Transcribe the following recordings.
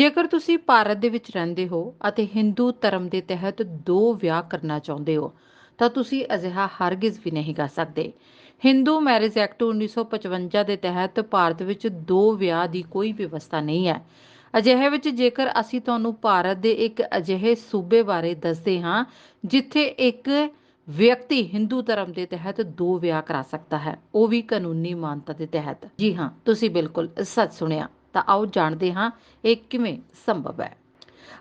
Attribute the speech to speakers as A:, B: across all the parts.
A: ਜੇਕਰ ਤੁਸੀਂ ਭਾਰਤ ਦੇ ਵਿੱਚ ਰਹਿੰਦੇ ਹੋ ਅਤੇ ਹਿੰਦੂ ਧਰਮ ਦੇ ਤਹਿਤ ਦੋ ਵਿਆਹ ਕਰਨਾ ਚਾਹੁੰਦੇ ਹੋ, ਤਾਂ ਤੁਸੀਂ ਅਜਿਹਾ ਹਰਗਿਜ਼ ਵੀ ਨਹੀਂ ਕਰ ਸਕਦੇ। ਹਿੰਦੂ ਮੈਰਿਜ ਐਕਟ 1955 ਦੇ ਤਹਿਤ ਭਾਰਤ ਵਿੱਚ ਦੋ ਵਿਆਹ ਦੀ ਕੋਈ ਵਿਵਸਥਾ ਨਹੀਂ ਹੈ। ਅਜਿਹੇ ਵਿੱਚ ਜੇਕਰ ਅਸੀਂ ਤੁਹਾਨੂੰ ਭਾਰਤ ਦੇ ਇੱਕ ਅਜਿਹੇ ਸੂਬੇ ਬਾਰੇ ਦੱਸਦੇ ਹਾਂ, ਜਿੱਥੇ ਇੱਕ ਵਿਅਕਤੀ ਹਿੰਦੂ ਧਰਮ ਦੇ ਤਹਿਤ ਦੋ ਵਿਆਹ ਕਰਾ ਸਕਦਾ ਹੈ, ਉਹ ਵੀ ਕਾਨੂੰਨੀ ਮਾਨਤਾ ਦੇ ਤਹਿਤ। ਜੀ ਹਾਂ, ਤੁਸੀਂ ਬਿਲਕੁਲ ਸੱਚ ਸੁਣਿਆ। ਤਾਂ ਆਓ ਜਾਣਦੇ ਹਾਂ ਇਹ ਕਿਵੇਂ ਸੰਭਵ ਹੈ।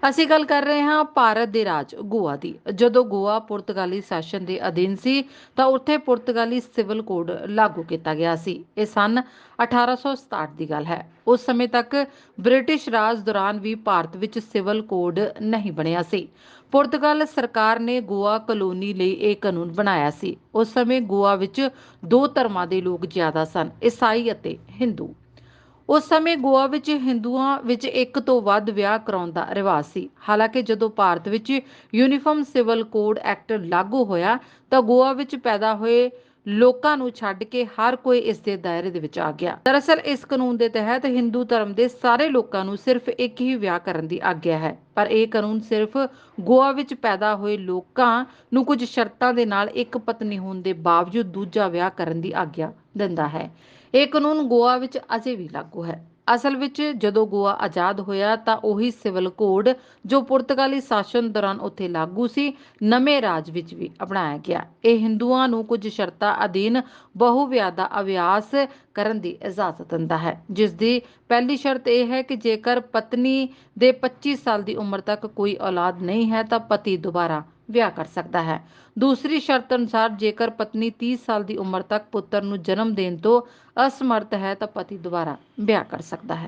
A: ਅਸੀਂ ਗੱਲ ਕਰ ਰਹੇ ਹਾਂ ਭਾਰਤ ਦੇ ਰਾਜ ਗੋਆ ਦੀ। ਜਦੋਂ ਗੋਆ ਪੁਰਤਗਾਲੀ ਸ਼ਾਸਨ ਦੇ ਅਧੀਨ ਸੀ, ਤਾਂ ਉੱਥੇ ਪੁਰਤਗਾਲੀ ਸਿਵਲ ਕੋਡ ਲਾਗੂ ਕੀਤਾ ਗਿਆ ਸੀ। ਇਹ ਸਨ 1867 ਦੀ ਗੱਲ ਹੈ। ਉਸ ਸਮੇਂ ਤੱਕ ਬ੍ਰਿਟਿਸ਼ ਰਾਜ ਦੌਰਾਨ ਵੀ ਭਾਰਤ ਵਿੱਚ ਸਿਵਲ ਕੋਡ ਨਹੀਂ ਬਣਿਆ ਸੀ। ਪੁਰਤਗਾਲ ਸਰਕਾਰ ਨੇ ਗੋਆ ਕਲੋਨੀ ਲਈ ਇਹ ਕਾਨੂੰਨ ਬਣਾਇਆ ਸੀ। ਉਸ ਸਮੇਂ ਗੋਆ ਵਿੱਚ ਦੋ ਧਰਮਾਂ ਦੇ ਲੋਕ ਜ਼ਿਆਦਾ ਸਨ, ਈਸਾਈ ਅਤੇ ਹਿੰਦੂ। ਉਸ ਸਮੇਂ ਗੋਆ ਵਿੱਚ ਹਿੰਦੂਆਂ ਵਿੱਚ ਇੱਕ ਤੋਂ ਵੱਧ ਵਿਆਹ ਕਰਾਉਣ ਦਾ ਰਿਵਾਜ ਸੀ। ਹਾਲਾਂਕਿ ਜਦੋਂ ਭਾਰਤ ਵਿੱਚ ਯੂਨੀਫਾਰਮ ਸਿਵਲ ਕੋਡ ਐਕਟ ਲਾਗੂ ਹੋਇਆ ਤਾਂ ਗੋਆ ਵਿੱਚ ਪੈਦਾ ਹੋਏ ਲੋਕਾਂ ਨੂੰ ਛੱਡ ਕੇ ਹਰ ਕੋਈ ਇਸ ਦੇ ਦਾਇਰੇ ਦੇ ਵਿੱਚ ਆ ਗਿਆ। ਦਰਅਸਲ, ਇਸ ਕਾਨੂੰਨ ਦੇ ਤਹਿਤ ਹਿੰਦੂ ਧਰਮ ਦੇ ਸਾਰੇ ਲੋਕਾਂ ਨੂੰ ਸਿਰਫ ਇੱਕ ਹੀ ਵਿਆਹ ਕਰਨ ਦੀ ਆਗਿਆ ਹੈ। ਪਰ ਇਹ ਕਾਨੂੰਨ ਸਿਰਫ ਗੋਆ ਵਿੱਚ ਪੈਦਾ ਹੋਏ ਲੋਕਾਂ ਨੂੰ ਕੁਝ ਸ਼ਰਤਾਂ ਦੇ ਨਾਲ ਇੱਕ ਪਤਨੀ ਹੋਣ ਦੇ ਬਾਵਜੂਦ ਦੂਜਾ ਵਿਆਹ ਕਰਨ ਦੀ ਆਗਿਆ ਦਿੰਦਾ ਹੈ। ਇਹ ਕਾਨੂੰਨ ਗੋਆ ਵਿੱਚ ਅਜੇ ਵੀ ਲਾਗੂ ਹੈ। ਅਸਲ ਵਿੱਚ ਜਦੋਂ ਗੋਆ ਆਜ਼ਾਦ ਹੋਇਆ ਤਾਂ ਉਹੀ ਸਿਵਲ ਕੋਡ ਜੋ ਪੁਰਤਗਾਲੀ ਸ਼ਾਸਨ ਦੌਰਾਨ ਉੱਥੇ ਲਾਗੂ ਸੀ, ਨਵੇਂ ਰਾਜ ਵਿੱਚ ਵੀ ਅਪਣਾਇਆ ਗਿਆ। ਇਹ ਹਿੰਦੂਆਂ ਨੂੰ ਕੁਝ ਸ਼ਰਤਾਂ ਅਧੀਨ ਬਹੁ ਵਿਆਹ ਦਾ ਅਭਿਆਸ ਕਰਨ ਦੀ ਇਜਾਜ਼ਤ ਦਿੰਦਾ ਹੈ। ਜਿਸ ਦੀ ਪਹਿਲੀ ਸ਼ਰਤ ਇਹ ਹੈ ਕਿ ਜੇਕਰ ਪਤਨੀ ਦੇ 25 ਸਾਲ ਦੀ ਉਮਰ ਤੱਕ ਕੋਈ ਔਲਾਦ ਨਹੀਂ ਹੈ ਤਾਂ ਪਤੀ ਦੁਬਾਰਾ ਵਿਆਹ ਕਰ ਸਕਦਾ ਹੈ। ਦੂਸਰੀ ਸ਼ਰਤ ਅਨੁਸਾਰ ਜੇਕਰ ਪਤਨੀ 30 ਸਾਲ ਦੀ ਉਮਰ ਤੱਕ ਪੁੱਤਰ ਨੂੰ ਜਨਮ ਦੇਣ ਤੋਂ ਅਸਮਰਥ ਹੈ ਤਾਂ ਪਤੀ ਦੁਬਾਰਾ ਵਿਆਹ ਕਰ ਸਕਦਾ ਹੈ।